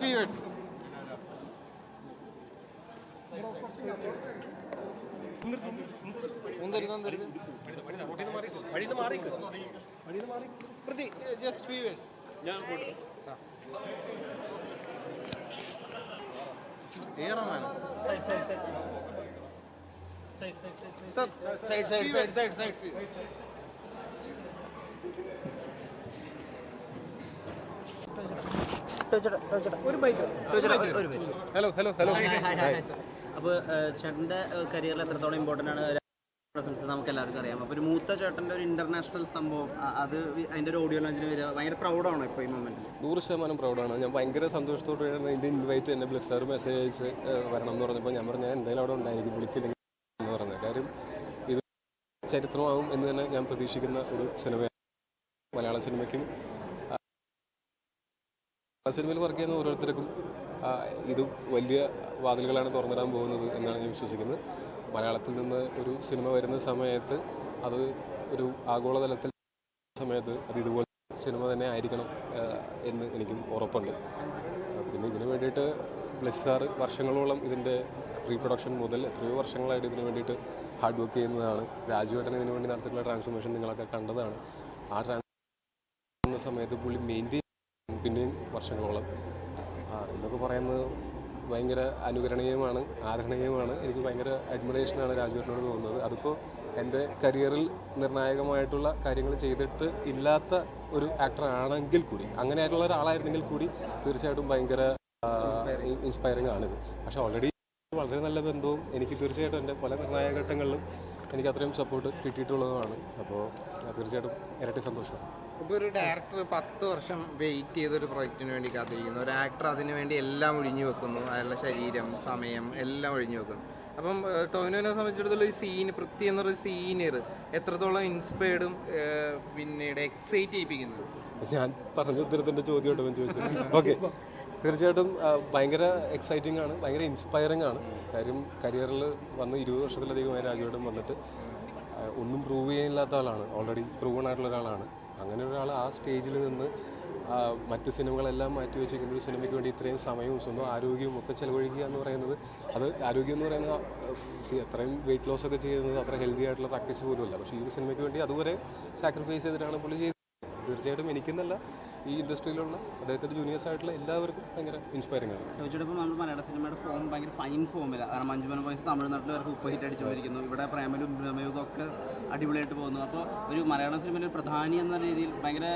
Few words മുന്തരുത് മുന്തരുത് പ്രതി just few side side side side side side hello hello hello. അപ്പോൾ ചേട്ടന്റെ കരിയറിൽ എത്രത്തോളം ഇമ്പോർട്ടന്റ് ആണ് പ്രസൻസ് നമുക്ക് എല്ലാവർക്കും അറിയാം. അപ്പോൾ ഒരു മൂത്ത ചേട്ടന്റെ ഒരു ഇന്റർനാഷണൽ സംഭവം അത് അതിന്റെ ഒരു ഓഡിയോ ലോഞ്ചിന് വരിക. ഭയങ്കര പ്രൗഡാണ് ഇപ്പോൾ ഈ മൊമെന്റിൽ നൂറ് ശതമാനം പ്രൗഡാണ് ഞാൻ ഭയങ്കര സന്തോഷത്തോടെയാണ് എന്റെ ഇൻവൈറ്റ് എന്നെ ബ്ലസ്സാർ മെസ്സേജ് അയച്ച് വരണം എന്ന് പറഞ്ഞപ്പോൾ ഞാൻ പറഞ്ഞു ഞാൻ എന്തായാലും അവിടെ ഉണ്ടായിരിക്കും വിളിച്ചില്ലെങ്കിൽ എന്ന് പറഞ്ഞു. കാര്യം ഇത് ചരിത്രമാവും എന്ന് തന്നെ ഞാൻ പ്രതീക്ഷിക്കുന്ന ഒരു സിനിമയാണ് മലയാള സിനിമയ്ക്കും സിനിമയിൽ വർക്ക് ചെയ്യുന്ന ഓരോരുത്തർക്കും ഇത് വലിയ വാതിലുകളാണ് തുറന്നിടാൻ പോകുന്നത് എന്നാണ് ഞാൻ വിശ്വസിക്കുന്നത്. മലയാളത്തിൽ നിന്ന് ഒരു സിനിമ വരുന്ന സമയത്ത് അത് ഒരു ആഗോളതലത്തിൽ സമയത്ത് അത് ഇതുപോലെ സിനിമ തന്നെ ആയിരിക്കണം എന്ന് എനിക്കും ഉറപ്പുണ്ട്. പിന്നെ ഇതിനു വേണ്ടിയിട്ട് ബ്ലെസ് വർഷങ്ങളോളം ഇതിന്റെ പ്രീ പ്രൊഡക്ഷൻ മുതൽ എത്രയോ വർഷങ്ങളായിട്ട് ഇതിനു വേണ്ടിയിട്ട് ഹാർഡ് വർക്ക് ചെയ്യുന്നതാണ്. രാജുവേട്ടൻ ഇതിനു വേണ്ടി നടത്തിയിട്ടുള്ള ട്രാൻസ്ഫോർമേഷൻ നിങ്ങളൊക്കെ കണ്ടതാണ്. ആ ട്രാൻസ്ഫോർമേഷൻ സമയത്ത് പുള്ളി മെയിന്റെയിൻ പിന്നെയും വർഷങ്ങളോളം. എന്നൊക്കെ പറയുന്നത് ഭയങ്കര അനുകരണീയമാണ് ആദരണീയമാണ്. എനിക്ക് ഭയങ്കര അഡ്മിറേഷനാണ് രാജുവേട്ടനോട് തോന്നുന്നത്. അതിപ്പോൾ എന്റെ കരിയറിൽ നിർണായകമായിട്ടുള്ള കാര്യങ്ങൾ ചെയ്തിട്ട് ഇല്ലാത്ത ഒരു ആക്ടർ ആണെങ്കിൽ കൂടി അങ്ങനെയായിട്ടുള്ള ഒരാളായിരുന്നെങ്കിൽ കൂടി തീർച്ചയായിട്ടും ഭയങ്കര ഇൻസ്പയറിംഗ് ആണിത്. പക്ഷേ ഓൾറെഡി വളരെ നല്ല ബന്ധവും എനിക്ക് തീർച്ചയായിട്ടും എന്റെ പല നിർണായക ഘട്ടങ്ങളിലും എനിക്ക് അത്രയും സപ്പോർട്ട് കിട്ടിയിട്ടുള്ളതുമാണ് അപ്പോൾ തീർച്ചയായിട്ടും ഇരട്ടി സന്തോഷം. ഇപ്പൊ ഒരു ഡയറക്ടർ പത്ത് വർഷം വെയിറ്റ് ചെയ്ത ഒരു പ്രൊജക്റ്റിന് വേണ്ടി കാത്തിരിക്കുന്നു. ഒരു ആക്ടർ അതിന് വേണ്ടി എല്ലാം ഒഴിഞ്ഞു വെക്കുന്നു. അയാളുടെ ശരീരം സമയം എല്ലാം ഒഴിഞ്ഞു വെക്കുന്നു. അപ്പം ടോവിനോനെ സംബന്ധിച്ചിടത്തോളം ഈ സീൻ പൃഥ്വി എന്നൊരു സീനിയർ എത്രത്തോളം ഇൻസ്പയർഡും പിന്നീട് എക്സൈറ്റ് ചെയ്യിപ്പിക്കുന്നത് ഞാൻ പറഞ്ഞ ഉത്തരത്തിന്റെ ചോദ്യം ചോദിച്ചത് ഓക്കെ തീർച്ചയായിട്ടും ഭയങ്കര എക്സൈറ്റിംഗ് ആണ് ഭയങ്കര ഇൻസ്പയറിംഗ് ആണ്. കാര്യം കരിയറിൽ വന്ന് ഇരുപത് വർഷത്തിലധികമായി രാജുവേട്ടൻ വന്നിട്ട് ഒന്നും പ്രൂവ് ചെയ്യാനില്ലാത്ത ആളാണ്. ഓൾറെഡി പ്രൂവൺ ആയിട്ടുള്ള ഒരാളാണ്. അങ്ങനെ ഒരാൾ ആ സ്റ്റേജിൽ നിന്ന് മറ്റ് സിനിമകളെല്ലാം മാറ്റി വെച്ച് ഒരു സിനിമയ്ക്ക് വേണ്ടി ഇത്രയും സമയവും സ്വന്തം ആരോഗ്യവും ഒക്കെ ചിലവഴിക്കുക എന്ന് പറയുന്നത് അത് ആരോഗ്യം എന്ന് പറയുന്നത് അത്രയും വെയിറ്റ് ലോസ് ഒക്കെ ചെയ്യുന്നത് അത്ര ഹെൽത്തി ആയിട്ടുള്ള പ്രാക്ടീസ് പോലുമല്ല. പക്ഷേ ഈ ഒരു സിനിമയ്ക്ക് വേണ്ടി അതുവരെ സാക്രിഫൈസ് ചെയ്തിട്ടാണ് പുള്ളി ചെയ്തത്. തീർച്ചയായിട്ടും എനിക്കെന്നല്ല ഈ ഇൻഡസ്ട്രിയിലുള്ള അദ്ദേഹത്തിന്റെ ജൂനിയേഴ്സ് ആയിട്ടുള്ള എല്ലാവർക്കും ഭയങ്കര ഇൻസ്പയറിംഗ് ആണ്. ചോദിച്ചിട്ടിപ്പോൾ നമ്മൾ മലയാള സിനിമയുടെ ഫോം ഭയങ്കര ഫൈൻ ഫോമില്ല കാരണം മഞ്ജുമൻ വോയിസ് തമിഴ്നാട്ടിൽ വരെ സൂപ്പർ ഹിറ്റ് അടിച്ചുകൊണ്ടിരിക്കുന്നു. ഇവിടെ പ്രേമലും ഭ്രമയുഗം ഒക്കെ അടിപൊളിയായിട്ട് പോകുന്നു. അപ്പോൾ ഒരു മലയാള സിനിമയിൽ ഒരു പ്രധാനി എന്ന രീതിയിൽ ഭയങ്കര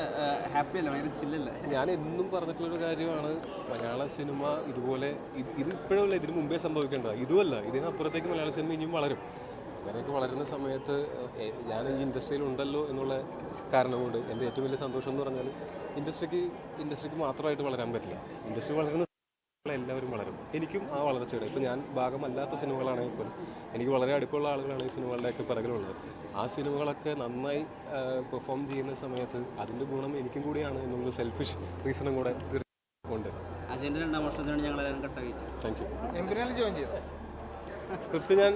ഹാപ്പി അല്ല? ഭയങ്കര ചില്ലല്ലേ ഞാൻ എന്നും പറഞ്ഞിട്ടുള്ളൊരു കാര്യമാണ് മലയാള സിനിമ ഇതുപോലെ ഇത് ഇത് ഇപ്പോഴല്ല ഇതിന് മുമ്പേ സംഭവിക്കേണ്ട ഇതുമല്ല ഇതിനപ്പുറത്തേക്ക് മലയാള സിനിമ ഇനിയും വളരും. അങ്ങനെയൊക്കെ വളരുന്ന സമയത്ത് ഞാൻ ഈ ഇൻഡസ്ട്രിയിൽ ഉണ്ടല്ലോ എന്നുള്ള കാരണം കൊണ്ട് എന്റെ ഏറ്റവും വലിയ സന്തോഷം എന്ന് പറഞ്ഞാൽ ഇൻഡസ്ട്രിക്ക് ഇൻഡസ്ട്രിക്ക് മാത്രമായിട്ട് വളരാൻ പറ്റില്ല. ഇൻഡസ്ട്രി വളരുന്ന എല്ലാവരും വളരും. എനിക്കും ആ വളർച്ചയുടെ ഇപ്പോൾ ഞാൻ ഭാഗമല്ലാത്ത സിനിമകളാണെങ്കിൽ പോലും എനിക്ക് വളരെ അടുപ്പമുള്ള ആളുകളാണ് ഈ സിനിമകളുടെയൊക്കെ പിറകിലുള്ളത്. ആ സിനിമകളൊക്കെ നന്നായി പെർഫോം ചെയ്യുന്ന സമയത്ത് അതിന്റെ ഗുണം എനിക്കും കൂടിയാണ് എന്നുള്ള സെൽഫിഷ് റീസണും കൂടെ ഉണ്ട്. അജയന്റെ രണ്ടാം വർഷത്തിനാണ് ഞങ്ങൾ താങ്ക് യു ജോയിൻ ചെയ്തു? സ്ക്രിപ്റ്റ് ഞാൻ